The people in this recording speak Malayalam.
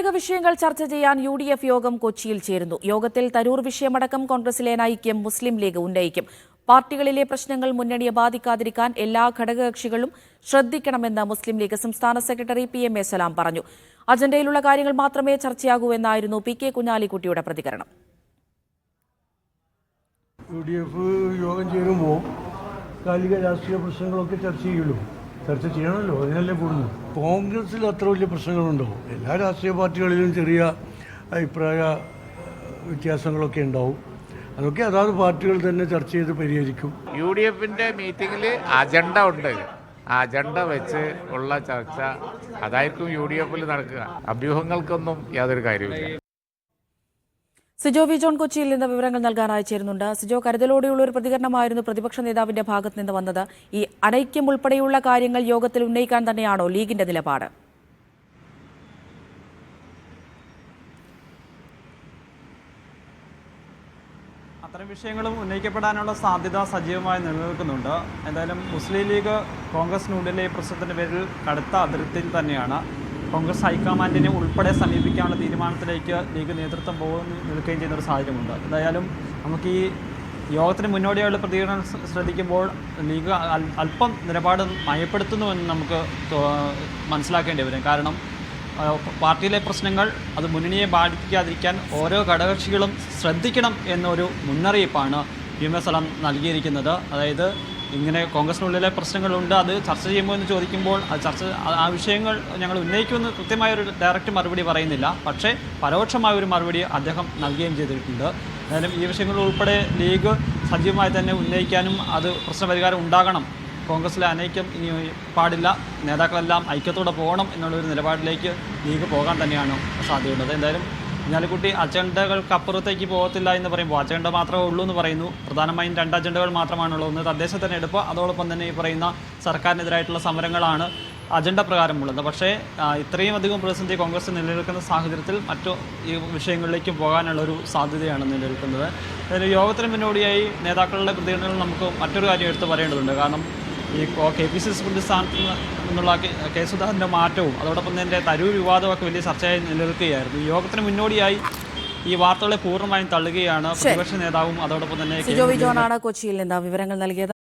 നിർണായക വിഷയങ്ങൾ ചർച്ച ചെയ്യാൻ യു ഡി എഫ് യോഗം കൊച്ചിയിൽ ചേരുന്നു. യോഗത്തിൽ തരൂർ വിഷയമടക്കം കോൺഗ്രസിലെ നയിക്കും മുസ്ലിം ലീഗ് ഉന്നയിക്കും. പാർട്ടികളിലെ പ്രശ്നങ്ങൾ മുന്നണിയെ ബാധിക്കാതിരിക്കാൻ എല്ലാ ഘടകകക്ഷികളും ശ്രദ്ധിക്കണമെന്ന് മുസ്ലിം ലീഗ് സംസ്ഥാന secretary P M A Salam പറഞ്ഞു. അജണ്ടയിലുള്ള കാര്യങ്ങൾ മാത്രമേ ചർച്ചയാകൂ എന്നായിരുന്നു പി കെ കുഞ്ഞാലിക്കുട്ടിയുടെ പ്രതികരണം. യു ഡി എഫ് യോഗം ചേരുമ്പോൾ കാലിക രാഷ്ട്രീയ പ്രശ്നങ്ങളൊക്കെ ചർച്ച ചെയ്യുള്ളൂ. ചർച്ച ചെയ്യണമല്ലോ അതിനല്ലേ കൂടുന്നു? കോൺഗ്രസ്സിൽ അത്ര വലിയ പ്രശ്നങ്ങളുണ്ടോ? എല്ലാ രാഷ്ട്രീയ പാർട്ടികളിലും ചെറിയ അഭിപ്രായ വ്യത്യാസങ്ങളൊക്കെ ഉണ്ടാവും. അതൊക്കെ അതാത് പാർട്ടികൾ തന്നെ ചർച്ച ചെയ്ത് പരിഹരിക്കും. യു ഡി എഫിന്റെ മീറ്റിങ്ങിൽ അജണ്ട ഉണ്ട്. ആ അജണ്ട വെച്ച് ഉള്ള ചർച്ച അതായിരിക്കും യു ഡി എഫിൽ നടക്കുക. അഭ്യൂഹങ്ങൾക്കൊന്നും യാതൊരു കാര്യമില്ല സിജോ വി ജോൺ കൊച്ചിയിൽ നിന്ന് വിവരങ്ങൾ നൽകാനായി ചേരുന്നുണ്ട് സിജോ കരുതലോടെയുള്ള ഒരു പ്രതികരണമായിരുന്നു പ്രതിപക്ഷ നേതാവിന്റെ ഭാഗത്ത് നിന്ന് വന്നത്. ഈ അനൈക്യം ഉൾപ്പെടെയുള്ള കാര്യങ്ങൾ യോഗത്തിൽ ഉന്നയിക്കാൻ തന്നെയാണോ ലീഗിന്റെ നിലപാട്? അത്തരം വിഷയങ്ങളും ഉന്നയിക്കപ്പെടാനുള്ള സാധ്യത സജീവമായി നിലനിൽക്കുന്നുണ്ട്. എന്തായാലും മുസ്ലിം ലീഗ് കോൺഗ്രസ് ന്യൂഡൽഹി പ്രശ്നത്തിന്റെ പേരിൽ കടുത്ത അതിർത്തിയിൽ തന്നെയാണ്. കോൺഗ്രസ് ഹൈക്കമാൻഡിനെ ഉൾപ്പെടെ സമീപിക്കാനുള്ള തീരുമാനത്തിലേക്ക് ലീഗ് നേതൃത്വം പോകുന്ന നിൽക്കുകയും ചെയ്യുന്ന ഒരു സാഹചര്യമുണ്ട്. എന്തായാലും നമുക്ക് ഈ യോഗത്തിന് മുന്നോടിയായുള്ള പ്രതികരണം ശ്രദ്ധിക്കുമ്പോൾ ലീഗ് അല്പം നിലപാട് മയപ്പെടുത്തുന്നുവെന്ന് നമുക്ക് മനസ്സിലാക്കേണ്ടി വരും. കാരണം പാർട്ടിയിലെ പ്രശ്നങ്ങൾ അത് മുന്നണിയെ ബാധിക്കാതിരിക്കാൻ ഓരോ ഘടകക്ഷികളും ശ്രദ്ധിക്കണം എന്നൊരു മുന്നറിയിപ്പാണ് യു എം എസ് എല്ലാം നൽകിയിരിക്കുന്നത്. അതായത് ഇങ്ങനെ കോൺഗ്രസിനുള്ളിലെ പ്രശ്നങ്ങളുണ്ട് അത് ചർച്ച ചെയ്യുമോ എന്ന് ചോദിക്കുമ്പോൾ അത് ചർച്ച ആ- വിഷയങ്ങൾ ഞങ്ങൾ ഉന്നയിക്കുമെന്ന് കൃത്യമായ ഒരു ഡയറക്റ്റ് മറുപടി പറയുന്നില്ല. പക്ഷേ പരോക്ഷമായ ഒരു മറുപടി അദ്ദേഹം നൽകുകയും ചെയ്തിട്ടുണ്ട്. എന്തായാലും ഈ വിഷയങ്ങൾ ഉൾപ്പെടെ ലീഗ് സജീവമായി തന്നെ ഉന്നയിക്കാനും അത് പ്രശ്നപരിഹാരം ഉണ്ടാകണം. കോൺഗ്രസിലെ അനൈക്യം ഇനി പാടില്ല. നേതാക്കളെല്ലാം ഐക്യത്തോടെ പോകണം എന്നുള്ളൊരു നിലപാടിലേക്ക് ലീഗ് പോകാൻ തന്നെയാണ് സാധ്യതയുള്ളത്. എന്തായാലും കുഞ്ഞാലിക്കുട്ടി അജണ്ടകൾക്ക് അപ്പുറത്തേക്ക് പോകത്തില്ല എന്ന് പറയുമ്പോൾ അജണ്ട മാത്രമേ ഉള്ളൂ എന്ന് പറയുന്നു. പ്രധാനമായും രണ്ട് അജണ്ടകൾ മാത്രമാണുള്ളത്. ഒന്ന് തദ്ദേശ തെരഞ്ഞെടുപ്പ് അതോടൊപ്പം തന്നെ ഈ പറയുന്ന സർക്കാരിനെതിരായിട്ടുള്ള സമരങ്ങളാണ് അജണ്ട പ്രകാരമുള്ളത്. പക്ഷേ ഇത്രയും അധികം പ്രതിസന്ധി കോൺഗ്രസ് നിലനിൽക്കുന്ന സാഹചര്യത്തിൽ മറ്റു ഈ വിഷയങ്ങളിലേക്ക് പോകാനുള്ള ഒരു സാധ്യതയാണ് നിലനിൽക്കുന്നത്. യോഗത്തിന് മുന്നോടിയായി നേതാക്കളുടെ പ്രതികരണങ്ങൾ നമുക്ക് മറ്റൊരു കാര്യം എടുത്ത് പറയേണ്ടതുണ്ട്. കാരണം ഈ K P C C president സ്ഥാനത്ത് നിന്നുള്ള കെ- സുധാകരന്റെ മാറ്റവും അതോടൊപ്പം തന്നെ തരൂർ വിവാദമൊക്കെ വലിയ ചർച്ചയായി നിലനിൽക്കുകയായിരുന്നു. യോഗത്തിന് മുന്നോടിയായി ഈ വാർത്തകളെ പൂർണമായും തള്ളുകയാണ് പ്രതിപക്ഷ നേതാവും അതോടൊപ്പം തന്നെ കൊച്ചിയിൽ നിന്ന് വിവരങ്ങൾ നൽകിയത്.